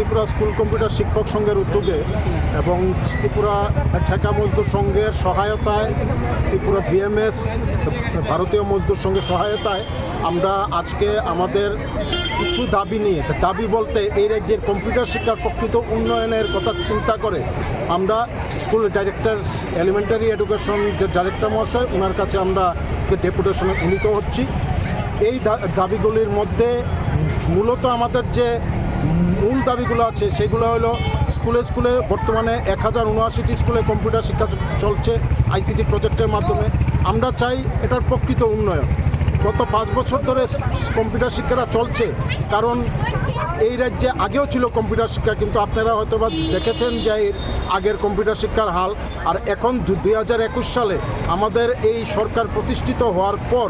Tripura school computer শিক্ষক সংঘের উদ্যোগে এবং ত্রিপুরা ঠেকা মজদুর সংঘের সহায়তায়, ত্রিপুরা বিএমএস ভারতীয় মজদুর সংঘের সহায়তায় আমরা আজকে আমাদের কিছু দাবি নিয়ে, দাবি বলতে এই রাজ্যের কম্পিউটার শিক্ষার প্রকৃত উন্নয়নের কথা চিন্তা করে আমরা স্কুল ডাইরেক্টর, এলিমেন্টারি এডুকেশন যে ডাইরেক্টর মহাশয় ওনার কাছে আমরা ডেপুটেশনে উন্নীত হচ্ছি। এই দাবিগুলির মধ্যে মূলত আমাদের যে মূল দাবিগুলো আছে, সেগুলো হলো স্কুলে স্কুলে বর্তমানে এক হাজার উনআশিটি স্কুলে কম্পিউটার শিক্ষা চলছে আইসিটি প্রজেক্টের মাধ্যমে। আমরা চাই এটার প্রকৃত উন্নয়ন। গত পাঁচ বছর ধরে কম্পিউটার শিক্ষাটা চলছে, কারণ এই রাজ্যে আগেও ছিল কম্পিউটার শিক্ষা, কিন্তু আপনারা হয়তো বা দেখেছেন যে আগের কম্পিউটার শিক্ষার হাল। আর এখন দুই হাজার একুশ সালে আমাদের এই সরকার প্রতিষ্ঠিত হওয়ার পর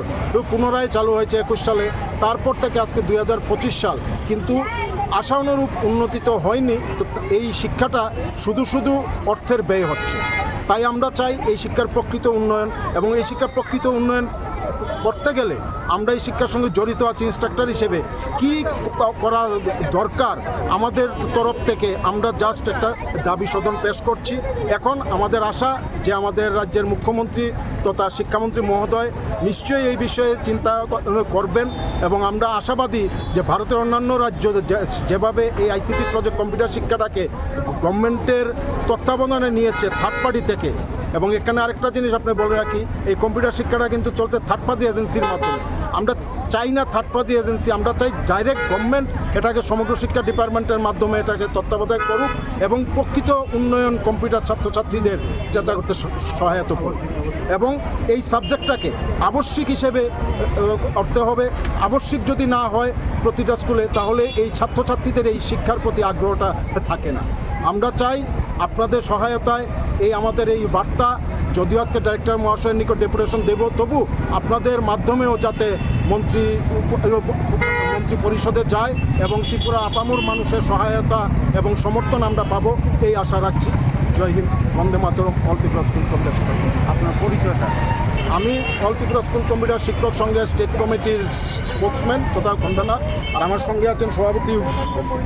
পুনরায় চালু হয়েছে একুশ সালে, তারপর থেকে আজকে দুই হাজার পঁচিশ সাল। কিন্তু আশানুরূপ উন্নতি তো হয়নি, তো এই শিক্ষাটা শুধু শুধু অর্থের ব্যয় হচ্ছে। তাই আমরা চাই এই শিক্ষার প্রকৃত উন্নয়ন এবং এই শিক্ষার প্রকৃত উন্নয়ন করতে গেলে আমরা এই শিক্ষার সঙ্গে জড়িত আছি ইনস্ট্রাক্টর হিসেবে। কি করা দরকার আমাদের তরফ থেকে, আমরা জাস্ট একটা দাবি সদন পেশ করছি। এখন আমাদের আশা যে আমাদের রাজ্যের মুখ্যমন্ত্রী তথা শিক্ষামন্ত্রী মহোদয় নিশ্চয়ই এই বিষয়ে চিন্তা করবেন এবং আমরা আশাবাদী যে ভারতের অন্যান্য রাজ্য যেভাবে এই আইসিটি প্রজেক্ট কম্পিউটার শিক্ষাটাকে গভর্নমেন্টের তত্ত্বাবধানে নিয়েছে থার্ড পার্টি থেকে এবং এখানে আরেকটা জিনিস আপনি বলে রাখি, এই কম্পিউটার শিক্ষাটা কিন্তু চলছে থার্ড পার্টি এজেন্সির মাধ্যমে। আমরা চাই না থার্ড পার্টি এজেন্সি আমরা চাই ডাইরেক্ট গভর্নমেন্ট এটাকে সমগ্র শিক্ষা ডিপার্টমেন্টের মাধ্যমে এটাকে তত্ত্বাবধায়ক করুক এবং প্রকৃত উন্নয়ন কম্পিউটার ছাত্রছাত্রীদের যাতে করতে সহায়তা করুক। এবং এই সাবজেক্টটাকে আবশ্যিক হিসেবে করতে হবে। আবশ্যিক যদি না হয় প্রতিটা স্কুলে, তাহলে এই ছাত্রছাত্রীদের এই শিক্ষার প্রতি আগ্রহটা থাকে না। আমরা চাই আপনাদের সহায়তায় এই আমাদের এই বার্তা, যদিও আজকে ডাইরেক্টর মহাশয়ের নিকট ডেপুটেশন দেব, তবু আপনাদের মাধ্যমেও যাতে মন্ত্রী মন্ত্রী পরিষদে যায় এবং ত্রিপুরা আপামর মানুষের সহায়তা এবং সমর্থন আমরা পাবো, এই আশা রাখছি। জয় হিন্দ বন্দে মাতরম অল ত্রিপুরা স্কুল কম্পিউটার আপনার পরিচয়টা? আমি অল ত্রিপুরা স্কুল কম্পিউটার শিক্ষক সংঘের স্টেট কমিটির স্পোক্সম্যান তথা খণ্ডনাথ আর আমার সঙ্গে আছেন সভাপতি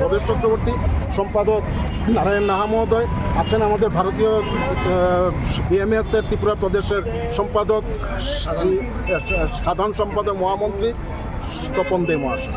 ভবেশ চক্রবর্তী, সম্পাদক নারায়ণ নাহা মহোদয়, আছেন আমাদের ভারতীয় বিএমএস এর ত্রিপুরা প্রদেশের সম্পাদক শ্রী সাধারণ সম্পাদক মহামন্ত্রী তপন দে মহাশয়।